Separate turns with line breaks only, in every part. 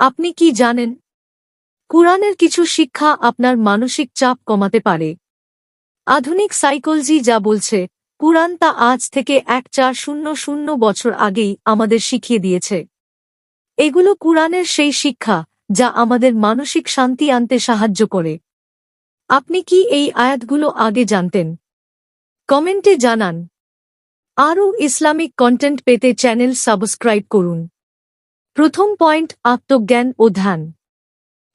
আপনি কি জানেন? কুরআনের কিছু শিক্ষা আপনার মানসিক চাপ কমাতে পারে। আধুনিক সাইকোলজি যা বলছে, কুরআন তা আজ থেকে এক চার শূন্য শূন্য বছর আগেই আমাদের শিখিয়ে দিয়েছে। এগুলো কুরআনের সেই শিক্ষা যা আমাদের মানসিক শান্তি আনতে সাহায্য করে। আপনি কি এই আয়াতগুলো আগে জানতেন? কমেন্টে জানান। আরও ইসলামিক কন্টেন্ট পেতে চ্যানেল সাবস্ক্রাইব করুন। প্রথম পয়েন্ট, আত্মজ্ঞান ও ধ্যান।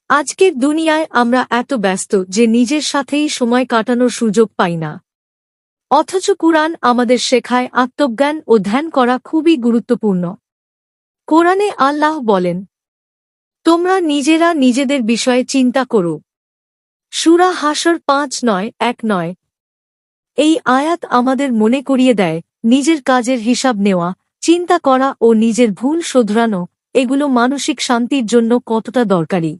আজকের দুনিয়ায় আমরা এত ব্যস্ত যে নিজের সাথেই সময় কাটানোর সুযোগ পাই না। অথচ কুরআন আমাদের শেখায় আত্মজ্ঞান ও ধ্যান করা খুবই গুরুত্বপূর্ণ। কোরআনে আল্লাহ বলেন, তোমরা নিজেরা নিজেদের বিষয়ে চিন্তা করো। সুরা হাসর পাঁচ নয়, এক নয়। এই আয়াত আমাদের মনে করিয়ে দেয়, নিজের কাজের হিসাব নেওয়া, চিন্তা করা ও নিজের ভুল শোধরানো এগুলো মানসিক শান্তির জন্য কতটা দরকারি?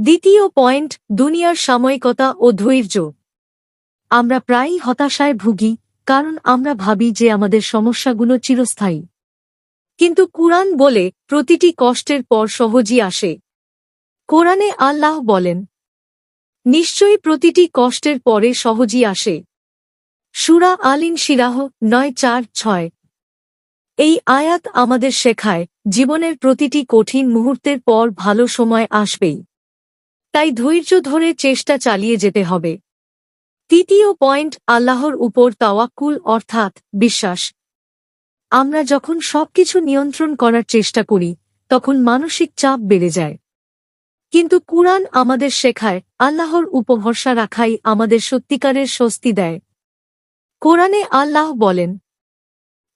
দ্বিতীয় পয়েন্ট, দুনিয়ার সাময়িকতা ও ধৈর্য। আমরা প্রায়ই হতাশায় ভুগি, কারণ আমরা ভাবি যে আমাদের সমস্যাগুলো চিরস্থায়ী। কিন্তু কুরআন বলে প্রতিটি কষ্টের পর সহজই আসে। কোরআনে আল্লাহ বলেন, নিশ্চয়ই প্রতিটি কষ্টের পরে সহজই আসে। সুরা আলিন শিরাহ নয় চার ছয়। এই আয়াত আমাদের শেখায় জীবনের প্রতিটি কঠিন মুহূর্তের পর ভালো সময় আসবেই। তাই ধৈর্য ধরে চেষ্টা চালিয়ে যেতে হবে। তৃতীয় পয়েন্ট, আল্লাহর উপর তাওয়াক্কুল অর্থাৎ বিশ্বাস। আমরা যখন সবকিছু নিয়ন্ত্রণ করার চেষ্টা করি, তখন মানসিক চাপ বেড়ে যায়। কিন্তু কুরআন আমাদের শেখায়, আল্লাহর উপভরসা রাখাই আমাদের সত্যিকারের স্বস্তি দেয়। কোরআনে আল্লাহ বলেন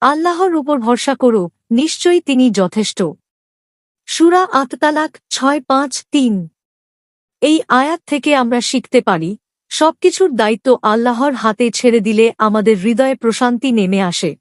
আল্লাহর উপর ভরসা করো, নিশ্চয়ই তিনি যথেষ্ট। সুরা আততালাক ছয় পাঁচ তিন। এই আয়াত থেকে আমরা শিখতে পারি, সবকিছুর দায়িত্ব আল্লাহর হাতে ছেড়ে দিলে আমাদের হৃদয়ে প্রশান্তি নেমে আসে।